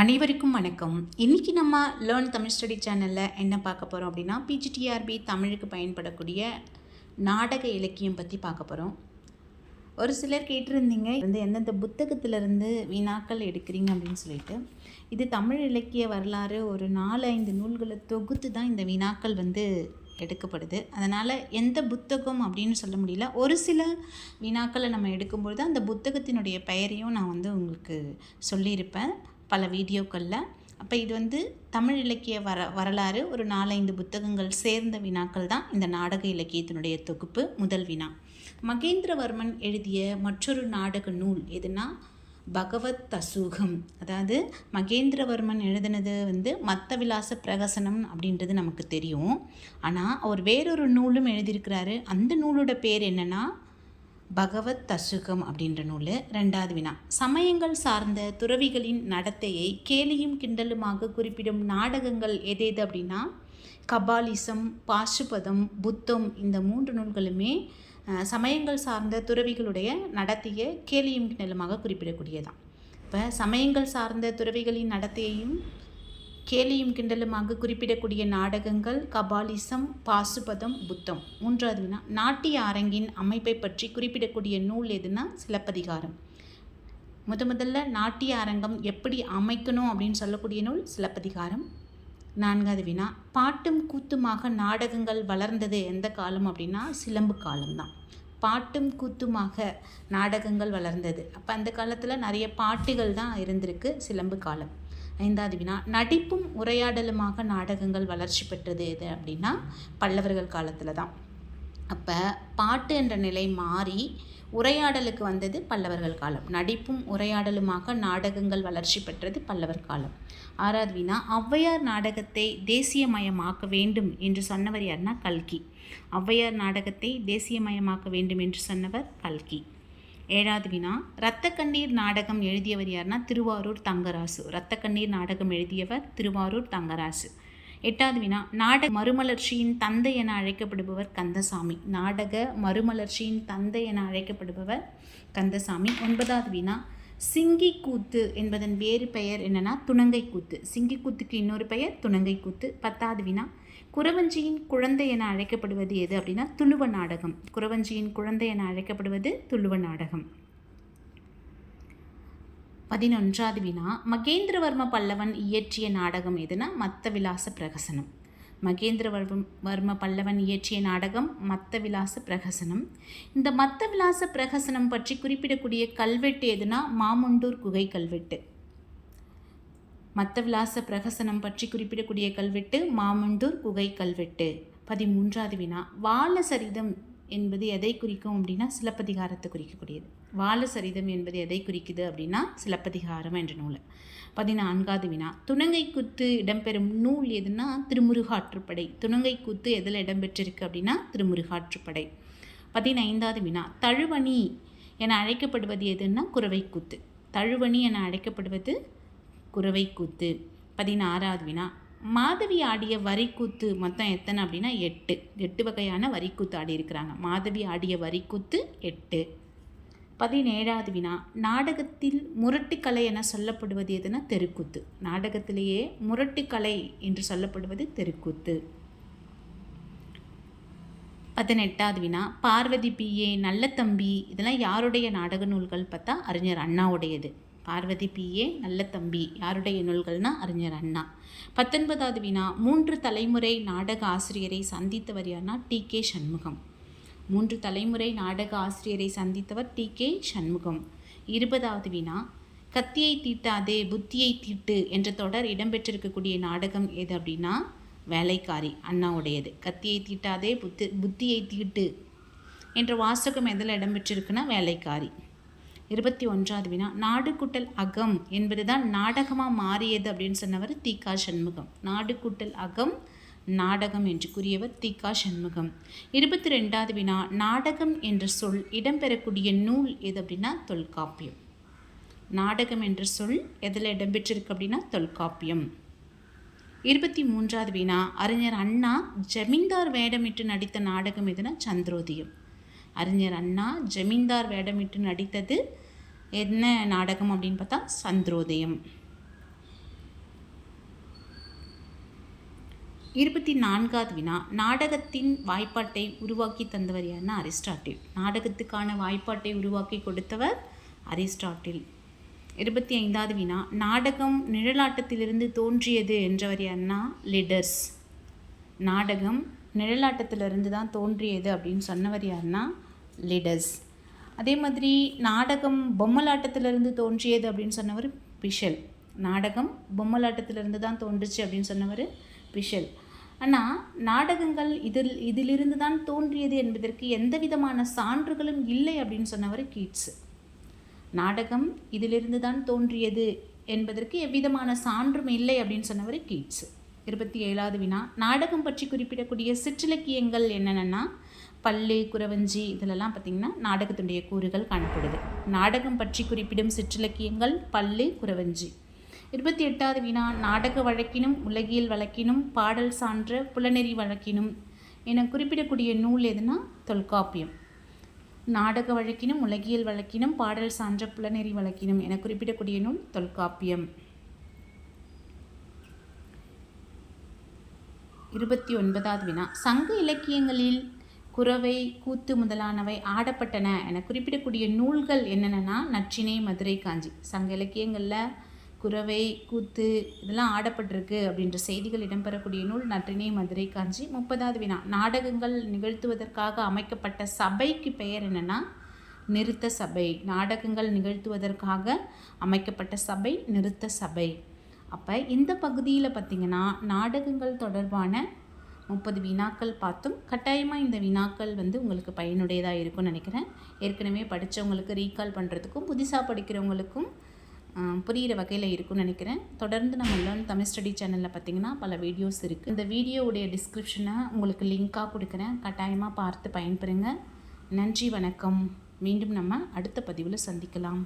அனைவருக்கும் வணக்கம். இன்றைக்கி நம்ம லேர்ன் தமிழ் ஸ்டடி சேனலில் என்ன பார்க்க போகிறோம் அப்படின்னா பிஜிடிஆர்பி தமிழுக்கு பயன்படக்கூடிய நாடக இலக்கியம் பற்றி பார்க்க போகிறோம் ஒரு சிலர் கேட்டிருந்தீங்க வந்து எந்தெந்த புத்தகத்திலிருந்து வினாக்கள் எடுக்கிறீங்க அப்படின்னு சொல்லிட்டு. இது தமிழ் இலக்கிய வரலாறு ஒரு நாலு ஐந்து நூல்களை தொகுத்து தான் இந்த வினாக்கள் வந்து எடுக்கப்படுது. அதனால் எந்த புத்தகம் அப்படின்னு சொல்ல முடியல. ஒரு சில வினாக்களை நம்ம எடுக்கும்பொழுது அந்த புத்தகத்தினுடைய பெயரையும் நான் வந்து உங்களுக்கு சொல்லியிருப்பேன். பல வீடியோக்களில். அப்போ இது வந்து தமிழ் இலக்கிய வர வரலாறு ஒரு நாலைந்து புத்தகங்கள் சேர்ந்த வினாக்கள் தான் இந்த நாடக இலக்கியத்தினுடைய தொகுப்பு முதல் வினா. மகேந்திரவர்மன் எழுதிய மற்றொரு நாடக நூல் எதுனா பகவத் தசூகம். அதாவது மகேந்திரவர்மன் எழுதினது வந்து மத்த விலாச பிரகசனம் அப்படின்றது நமக்கு தெரியும். ஆனால் அவர் வேறொரு நூலும் எழுதியிருக்கிறாரு. அந்த நூலோட பேர் என்னென்னா பகவத் தசுகம் அப்படின்ற நூல் ரெண்டாவது வினா. சமயங்கள் சார்ந்த துறவிகளின் நடத்தையை கேலியும் கிண்டலுமாக குறிப்பிடும் நாடகங்கள் எது எது அப்படின்னா கபாலிசம் பாசுபதம் புத்தம் இந்த மூன்று நூல்களுமே சமயங்கள் சார்ந்த துறவிகளுடைய நடத்தையை கேலியும் கிண்டலுமாக குறிப்பிடக்கூடியதான் இப்போ சமயங்கள் சார்ந்த துறவிகளின் நடத்தையையும் கேலியும் கிண்டலுமாக குறிப்பிடக்கூடிய நாடகங்கள் கபாலிசம் பாசுபதம் புத்தம். மூன்றாவது வினா நாட்டிய அரங்கின் அமைப்பை பற்றி குறிப்பிடக்கூடிய நூல் எதுனா சிலப்பதிகாரம். முத முதல்ல நாட்டிய அரங்கம் எப்படி அமைக்கணும் அப்படின்னு சொல்லக்கூடிய நூல் சிலப்பதிகாரம். நான்காவது வினா பாட்டும் கூத்துமாக நாடகங்கள் வளர்ந்தது எந்த காலம் அப்படின்னா சிலம்பு காலம்தான். பாட்டும் கூத்துமாக நாடகங்கள் வளர்ந்தது. அப்போ அந்த காலத்தில் நிறைய பாட்டுகள் தான் இருந்திருக்கு சிலம்பு காலம். ஐந்தாவது வினா நடிப்பும் உரையாடலுமாக நாடகங்கள் வளர்ச்சி பெற்றது எது அப்படின்னா பல்லவர்கள் காலத்தில் தான். அப்போ பாட்டு என்ற நிலை மாறி உரையாடலுக்கு வந்தது பல்லவர்கள் காலம். நடிப்பும் உரையாடலுமாக நாடகங்கள் வளர்ச்சி பெற்றது பல்லவர் காலம். ஆறாவது வினா ஔவையார் நாடகத்தை தேசியமயமாக்க வேண்டும் என்று சொன்னவர் யாருன்னா கல்கி. ஔவையார் நாடகத்தை தேசியமயமாக்க வேண்டும் என்று சொன்னவர் கல்கி. ஏழாவது வினா ரத்த கண்ணீர் நாடகம் எழுதியவர் யாருன்னா திருவாரூர் தங்கராசு. ரத்த கண்ணீர் நாடகம் எழுதியவர் திருவாரூர் தங்கராசு. எட்டாவது வினா நாடக மறுமலர்ச்சியின் தந்தை என அழைக்கப்படுபவர் கந்தசாமி. நாடக மறுமலர்ச்சியின் தந்தை என அழைக்கப்படுபவர் கந்தசாமி. ஒன்பதாவது வினா சிங்கி கூத்து என்பதன் வேறு பெயர் என்னென்னா துணங்கை கூத்து சிங்கி கூத்துக்கு இன்னொரு பெயர் துணங்கை கூத்து பத்தாவது வினா குறவஞ்சியின் குழந்தை என அழைக்கப்படுவது எது அப்படின்னா துளுவ நாடகம். குறவஞ்சியின் குழந்தை என அழைக்கப்படுவது துளுவ நாடகம். பதினொன்றாவது வினா. மகேந்திரவர்ம பல்லவன் இயற்றிய நாடகம் எதுனா மத்த விலாச பிரகசனம். மகேந்திரவர்ம வர்ம பல்லவன் இயற்றிய நாடகம் மத்த விலாச பிரகசனம். இந்த மத்த விலாச பிரகசனம் பற்றி குறிப்பிடக்கூடிய கல்வெட்டு எதுனா மாமுண்டூர் குகை கல்வெட்டு. மத்த விலாச பிரகசனம் பற்றி குறிப்பிடக்கூடிய கல்வெட்டு மாமண்டூர் குகை கல்வெட்டு. பதிமூன்றாவது வினா. வாழசரிதம் என்பது எதை குறிக்கும் அப்படின்னா சிலப்பதிகாரத்தை குறிக்கக்கூடியது. வாழசரிதம் என்பது எதை குறிக்குது அப்படின்னா சிலப்பதிகாரம் என்ற நூல். பதினான்காவது வினா. துணங்கை கூத்து இடம்பெறும் நூல் எதுனா திருமுருகாற்றுப்படை. துணங்கை கூத்து எதில் இடம்பெற்றிருக்கு அப்படின்னா திருமுருகாற்றுப்படை. பதினைந்தாவது வினா. தழுவணி என அழைக்கப்படுவது எதுன்னா குறவைக்கூத்து. தழுவணி என அழைக்கப்படுவது குறவைக்கூத்து பதினாறாவது வினா. மாதவி ஆடிய வரிக்கூத்து மொத்தம் எத்தனை அப்படின்னா எட்டு. எட்டு வகையான வரிக்கூத்து ஆடி இருக்கிறாங்க மாதவி ஆடிய வரிக்கூத்து எட்டு. பதினேழாவது வினா. நாடகத்தில் முரட்டுக்கலை என சொல்லப்படுவது எதுனா தெருக்கூத்து. நாடகத்திலேயே முரட்டுக்கலை என்று சொல்லப்படுவது தெருக்கூத்து. பதினெட்டாவது வினா. பார்வதி பிஏ நல்ல தம்பி. இதெல்லாம் யாருடைய நாடக நூல்கள் பார்த்தா அறிஞர் அண்ணாவுடையது. பார்வதி பிஏ நல்ல தம்பி. யாருடைய நூல்கள்னா அறிஞர் அண்ணா. பத்தொன்பதாவது வினா மூன்று தலைமுறை நாடக ஆசிரியரை சந்தித்தவர் யார்னா டி. கே. சண்முகம். மூன்று தலைமுறை நாடக ஆசிரியரை சந்தித்தவர் டி. கே. சண்முகம். இருபதாவது வினா கத்தியை தீட்டாதே புத்தியை தீட்டு என்ற தொடர் இடம்பெற்றிருக்கக்கூடிய நாடகம் எது அப்படின்னா வேலைக்காரி அண்ணாவுடையது. கத்தியை தீட்டாதே புத்தி புத்தியை தீட்டு என்ற வாசகம் எதில் இடம்பெற்றிருக்குன்னா வேலைக்காரி. இருபத்தி ஒன்றாவது வினா நாடு கூட்டல் அகம் என்பது தான் நாடகமாக மாறியது அப்படின்னு சொன்னவர் தீகா சண்முகம். நாடுகுட்டல் அகம் நாடகம் என்று கூறியவர் தீகா சண்முகம். இருபத்தி ரெண்டாவது வினா நாடகம் என்ற சொல் இடம்பெறக்கூடிய நூல் எது அப்படின்னா தொல்காப்பியம். நாடகம் என்ற சொல் எதில் இடம்பெற்றிருக்கு அப்படின்னா தொல்காப்பியம். இருபத்தி மூன்றாவது வினா அறிஞர் அண்ணா ஜமீன்தார் வேடமிட்டு நடித்த நாடகம் எதுனா சந்திரோதயம். அறிஞர் அண்ணா ஜமீன்தார் வேடமிட்டு நடித்தது என்ன நாடகம் அப்படின்னு பார்த்தா சந்திரோதயம். இருபத்தி நான்காவது வினா நாடகத்தின் வாய்ப்பாட்டை உருவாக்கி தந்தவர் யாருன்னா அரிஸ்டாட்டில். நாடகத்துக்கான வாய்ப்பாட்டை உருவாக்கி கொடுத்தவர் அரிஸ்டாட்டில். இருபத்தி ஐந்தாவது வினா நாடகம் நிழலாட்டத்திலிருந்து தோன்றியது என்றவர் யாருன்னா லிடர்ஸ். நாடகம் நிழலாட்டத்திலிருந்து தான் தோன்றியது அப்படின்னு சொன்னவர் யாருன்னா லிடர்ஸ். அதே மாதிரி நாடகம் பொம்மலாட்டத்திலிருந்து தோன்றியது அப்படின்னு சொன்னவர் பிஷல். நாடகம் பொம்மலாட்டத்திலிருந்து தான் தோன்றுச்சு அப்படின்னு சொன்னவர் பிஷல். ஆனால் நாடகங்கள் இதில் இதிலிருந்து தான் தோன்றியது என்பதற்கு எந்த விதமான சான்றுகளும் இல்லை அப்படின்னு சொன்னவர் கீட்ஸ். நாடகம் இதிலிருந்து தான் தோன்றியது என்பதற்கு எவ்விதமான சான்றும் இல்லை அப்படின்னு சொன்னவர் கீட்ஸ். இருபத்தி ஏழாவது வினா நாடகம் பற்றி குறிப்பிடக்கூடிய சிற்றிலக்கியங்கள் என்னென்னா பல்லு குறவஞ்சி இதிலெல்லாம் பார்த்திங்கன்னா நாடகத்தினுடைய கூறுகள் காணப்படுது. நாடகம் பற்றி குறிப்பிடும் சிற்றிலக்கியங்கள் பல்லு குறவஞ்சி இருபத்தி எட்டாவது வினா நாடக வழக்கினும் உலகியல் வழக்கினும் பாடல் சான்ற புலநெறி வழக்கினும் என குறிப்பிடக்கூடிய நூல் எதுனா தொல்காப்பியம். நாடக வழக்கினும் உலகியல் வழக்கினும் பாடல் சான்ற புலநெறி வழக்கினும் என குறிப்பிடக்கூடிய நூல் தொல்காப்பியம். இருபத்தி ஒன்பதாவது வினா சங்க இலக்கியங்களில் குறவை கூத்து முதலானவை ஆடப்பட்டன என குறிப்பிடக்கூடிய நூல்கள் என்னென்னா நச்சினை மதுரை காஞ்சி. சங்க இலக்கியங்களில் குறவை கூத்து இதெல்லாம் ஆடப்பட்டிருக்கு அப்படின்ற செய்திகள் இடம்பெறக்கூடிய நூல் நற்றினை மதுரை காஞ்சி. முப்பதாவது வினா. நாடகங்கள் நிகழ்த்துவதற்காக அமைக்கப்பட்ட சபைக்கு பெயர் என்னென்னா நிறுத்த சபை. நாடகங்கள் நிகழ்த்துவதற்காக அமைக்கப்பட்ட சபை நிறுத்த சபை. அப்போ இந்த பகுதியில் பார்த்திங்கன்னா நாடகங்கள் தொடர்பான முப்பது வினாக்கள் பார்த்தும் கட்டாயமாக இந்த வினாக்கள் வந்து உங்களுக்கு பயனுடையதாக இருக்கும்னு நினைக்கிறேன். ஏற்கனவே படித்தவங்களுக்கு ரீகால் பண்ணுறதுக்கும் புதுசாக படிக்கிறவங்களுக்கும் புரிகிற வகையில் இருக்கும்னு நினைக்கிறேன். தொடர்ந்து நம்ம லேர்ன் தமிழ் ஸ்டடி சேனலில் பார்த்திங்கன்னா பல வீடியோஸ் இருக்குது இந்த வீடியோவுடைய டிஸ்கிரிப்ஷனை உங்களுக்கு லிங்க்காக கொடுக்குறேன். கட்டாயமாக பார்த்து பயன்பெறுங்க. நன்றி வணக்கம். மீண்டும் நம்ம அடுத்த பதிவில் சந்திக்கலாம்.